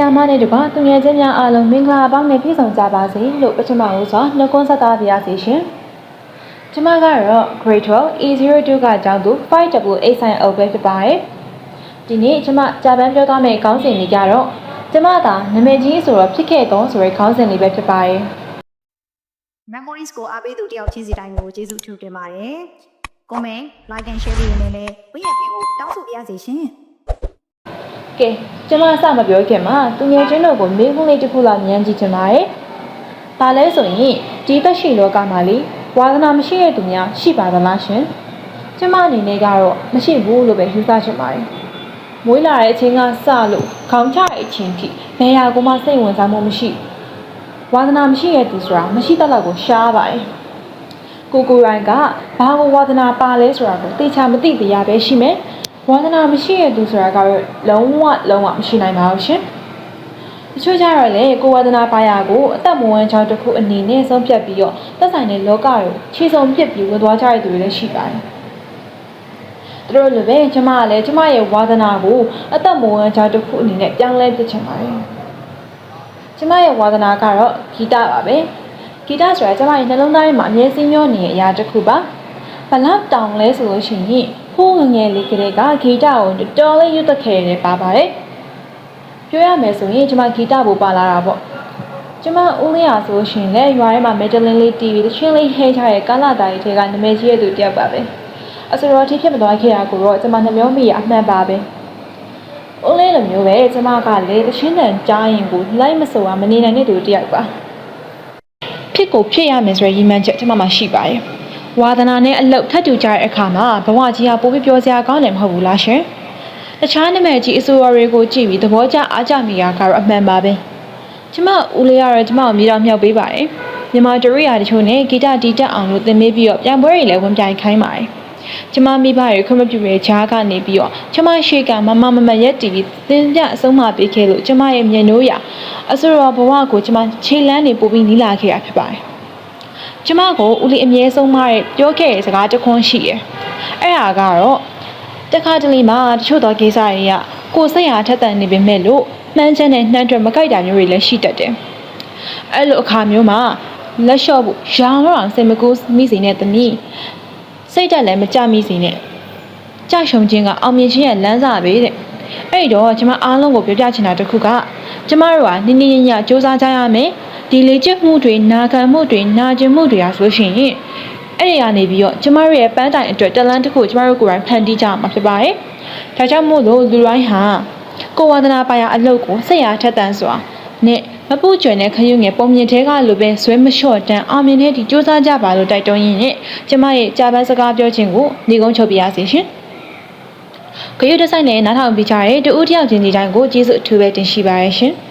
ရာမနဲ့တကွသူငယ်ချင်းများအားလုံးမင်္ဂလာပေါင်းနဲ့ပြည့်စုံကြပါစေလို့ပထမဦးစွာနှုတ်ခွန်းဆက်သပါရစေရှင်။ကျွန်မကတော့ Grade 12 E02 ကကျောင်းသူ 5W890 ပဲဖြစ်ပါတယ်။ဒီနေ့ကျွန်မဂျပန်ပြောသွားမယ့်ခေါင်းစဉ်လေးကတော့ကျွန်မသာနာမည်ကြီးဆိုတော့ဖြစ်ခဲ့တော့ဆိုတဲ့ခေါင်းစဉ်လေးပဲဖြစ်ပါတယ်။ memories ကိုအားပေးသူတယောက်ချင်းစီတိုင်းကိုကျေးဇူးထူးတင်ပါတယ်။ comment like and share ပေးနေလည်းဝိညာဉ်ပေးဖို့တောင်းဆိုပါရစေရှင်။ ကဲကျွန်မအစမပြောခင်မှာသူငယ်ချင်းတို့ကိုမေးခွန်းလေးတစ်ခုလောက်မြန်းကြည့်ချင်ပါတယ်။ဒါလဲဆိုရင်ဒီသက်ရှိလောကမှာလေဝါသနာမရှိတဲ့သူများရှိပါသလားရှင်။ကျွန်မအနေနဲ့ကတော့မရှိဘူးလို့ပဲယူဆချင်ပါတယ်။မွေးလာတဲ့အချိန်ကစလို့ခေါင်းချတဲ့အချိန်ထိဘယ်ဟာကိုမှစိတ်ဝင်စားမှုမရှိဘူးဝါသနာမရှိတဲ့သူဆိုတာမရှိတတ်တော့ကိုရှားပါတယ်။ကိုကိုရိုင်းကဘာကိုဝါသနာပါလဲဆိုတာကိုသိချာမသိတရားပဲရှိမယ်။ ဝါသနာမရှိတဲ့သူဆိုတာကတော့လုံးဝလုံးဝမရှိနိုင်ပါဘူးရှင်။တချို့ကြတော့လေကိုဝါသနာပါရကိုအသက်မဝမ်းချောင်းတစ်ခုအနေနဲ့ဆုံးဖြတ်ပြီးတော့သက်ဆိုင်တဲ့လောကကိုခြေစုံပြစ်ပြီးဝင်သွားကြတဲ့သူတွေလည်းရှိပါတယ်။သူတို့လိုပဲကျမကလည်းကျမရဲ့ဝါသနာကိုအသက်မဝမ်းချောင်းတစ်ခုအနေနဲ့ပြောင်းလဲပြစ်ချင်ပါတယ်။ကျမရဲ့ဝါသနာကတော့ဂီတပါပဲ။ဂီတဆိုတာကျမရဲ့နှလုံးသားထဲမှာအမြဲစင်းမျောနေတဲ့အရာတစ်ခုပါ။ဘလောက်တောင်လဲဆိုလို့ရှိရင် ဟိုးငယ်ငယ်လေးကလေးကဂီတကိုတော်တော်လေးရွတ်သက်ခဲ့တယ်ပါပါတယ်။ပြောရမယ်ဆိုရင်ကျမဂီတဘူပါလာတာပေါ့။ကျမဦးလေးရာဆိုရှင်လေရွာထဲမှာမက်ဒလင်လေးတီးပြီးတချင်းလေးဟဲချတဲ့ကာလာတာကြီးတွေကနာမည်ကြီးတဲ့သူတယောက်ပါပဲ။အစတော်တိဖြစ်မသွားခဲ့တာကိုတော့ကျမနှမျောမိရအမှန်ပါပဲ။ဦးလေးလိုမျိုးပဲကျမကလေတချင်းတန်ကြားရင်ကိုလိုက်မစုံအောင်မနေနိုင်တဲ့သူတယောက်ပါ။ဖြစ်ကိုဖြစ်ရမယ်ဆိုရည်မှန်းချက်ကျမမှာရှိပါတယ်။ ဝါသနာနဲ့အလုတ်ထပ်တူကြတဲ့အခါမှာဘဝကြီးဟာပိုပြီးပြောစရာကောင်းတယ်မဟုတ်ဘူးလားရှင်။တခြားနာမည်ကြီးအစိုးရတွေကိုကြည့်ပြီးသဘောကျအားကျမိတာကတော့အမှန်ပါပဲ။ကျမဦးလေးကတော့ကျမကိုမြေတော်မြောက်ပေးပါတယ်။မြန်မာဒရိယာတချို့နဲ့ဂီတတီးတက်အောင်လို့သင်ပေးပြီးတော့ပြန်ပွဲတွေလည်းဝင်ပြိုင်ခိုင်းပါတယ်။ကျမမိဘတွေခွင့်မပြုတဲ့ဂျားကနေပြီးတော့ကျမရှေ့ကမမမမရက်တီပြီးသင်ပြအဆုံးမပေးခဲ့လို့ကျမရဲ့မျက်နှိုးရအစိုးရဘဝကိုကျမခြေလန်းနေပို့ပြီးနီးလာခဲ့ရဖြစ်ပါတယ်။ ကျမကိုဦးလေးအမြဲဆုံးမတဲ့ပြောခဲ့တဲ့စကားတစ်ခွန်းရှိတယ်။အဲ့ဒါကတော့တခါတလေမှာတချို့သောကိစ္စတွေကကိုယ်စိတ်ဟာထက်သန်နေပေမဲ့လို့နှမ်းချက်နဲ့နှမ်းတွက်မကြိုက်တာမျိုးတွေလည်းရှိတတ်တယ်။အဲ့လိုအခါမျိုးမှာလက်လျှော့ဖို့ရောင်တော့အောင်စိတ်မကူးမိစေနဲ့သမီးစိတ်တက်လည်းမကြမိစေနဲ့ကြရှုံခြင်းကအောင်မြင်ခြင်းရဲ့လမ်းစာပဲတဲ့။အဲ့တော့ကျမအားလုံးကိုပြောပြချင်တာတစ်ခုကကျမတို့ကနင်းနေညညစူးစမ်းကြရမယ်။ ဒီလေ့ကျင့်မှုတွေနာခံမှုတွေနာကျင်မှုတွေအားဆိုရှင်အဲ့ဒီကနေပြီးတော့ကျမတို့ရဲ့ပန်းတိုင်အတွက်တလန်းတစ်ခုကျမတို့ကိုယ်တိုင်ဖန်တီးကြမှာဖြစ်ပါတယ်။ဒါကြောင့်မို့လို့လူတိုင်းဟာကိုယ်ဝါဒနာပါရအလုပ်ကိုစိတ်အားထက်သန်စွာနဲ့မပူကျွင်တဲ့ခရုငယ်ပုံမြင်သေးကလိုပဲဇွဲမလျှော့တန်းအောင်မြင်တဲ့ဒီစူးစမ်းကြပါလို့တိုက်တွန်းရင်းနဲ့ကျမရဲ့ကြာပန်းစကားပြောခြင်းကိုညီကုန်းချုပ်ပြရစီရှင်။ခရုဒီဇိုင်းနဲ့နားထောင်ပြကြတဲ့တူဦးတယောက်ချင်းဒီတိုင်းကိုကျေးဇူးအထူးပဲတင်ရှိပါရရှင်။